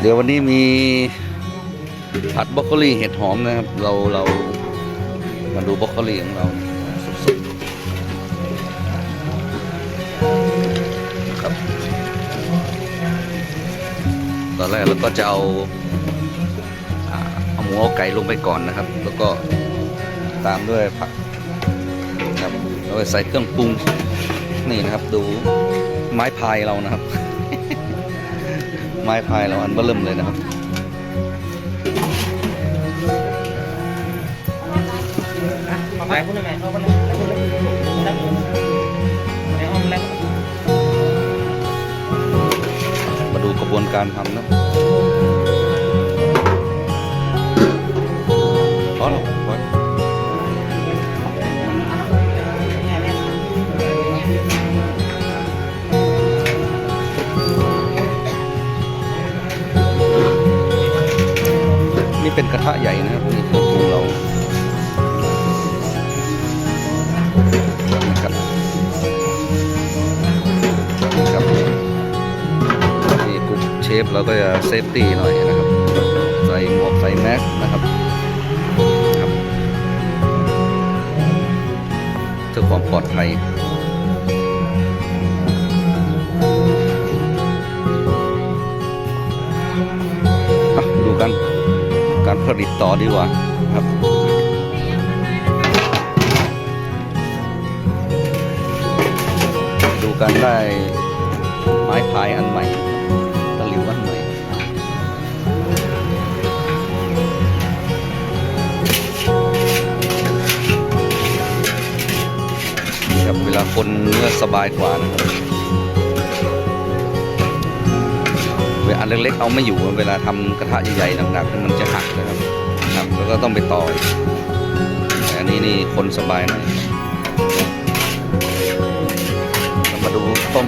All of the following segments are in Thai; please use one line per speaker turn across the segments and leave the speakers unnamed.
เดี๋ยววันนี้มีผัดบรอกโคลีเห็ดหอมนะครับ เราเรามาดูบรอกโคลีของเราสดๆครับ ตอนแรกเราก็จะเอาเอาหมูเอาไก่ลงไปก่อนนะครับ แล้วก็ตามด้วยผักครับแล้วใส่เครื่องปรุงนี่นะครับ ดูไม้พายเรานะครับ ไม้พายเราอันเบิ่มเลยนะครับ
ไปพูดเลยไปเลยเอาไปเลยเอาไปเลย
มาดูกระบวนการทำนะ นี่เป็นกระทะใหญ่นะครับนี่เครื่องปรุงเรานะครับครับนี่กรุ๊ปเชฟเราก็จะเซฟตี้หน่อยนะครับ ใส่หมวกใส่แมสนะครับครับเพื่อความปลอดภัย การผลิตต่อดีกว่าครับดูกันได้ไม้พายอันใหม่ตะหลิวอันใหม่ครับเวลาคนเนื้อสบายกว่านะครับ วลาอันเล็กๆเอาไม่อยู่เวลาทำกระทะใหญ่ๆหนักๆมันจะหักนะครับครับแล้วก็ต้องไปต่อแต่อันนี้นี่คนสบายหน่อยเรามาดูต้ม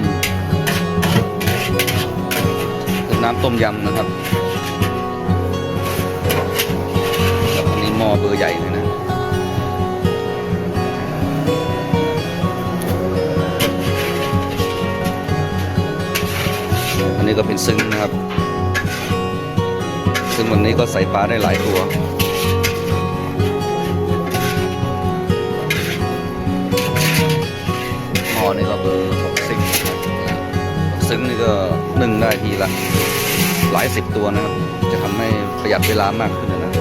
น้ำต้มยำนะครับครับอันนี้หม้อเบอร์ใหญ่เลยนะ นี้ก็เป็นซึ้งนะครับ ซึ่งวันนี้ก็ใส่ปลาได้หลายตัวหม้อนี่ก็เบอร์หกสิบซึ้งนี่ก็นึ่งได้ทีละ หลายสิบตัวนะครับ จะทำให้ประหยัดเวลามากขึ้นนะ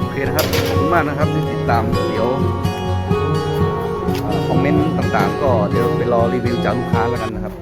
โอเคนะครับ ขอบคุณมากนะครับที่ติดตามเดี๋ยว คอมเมนต์ต่างๆ ก็เดี๋ยวไปรอรีวิวจากลูกค้าแล้วกันนะครับ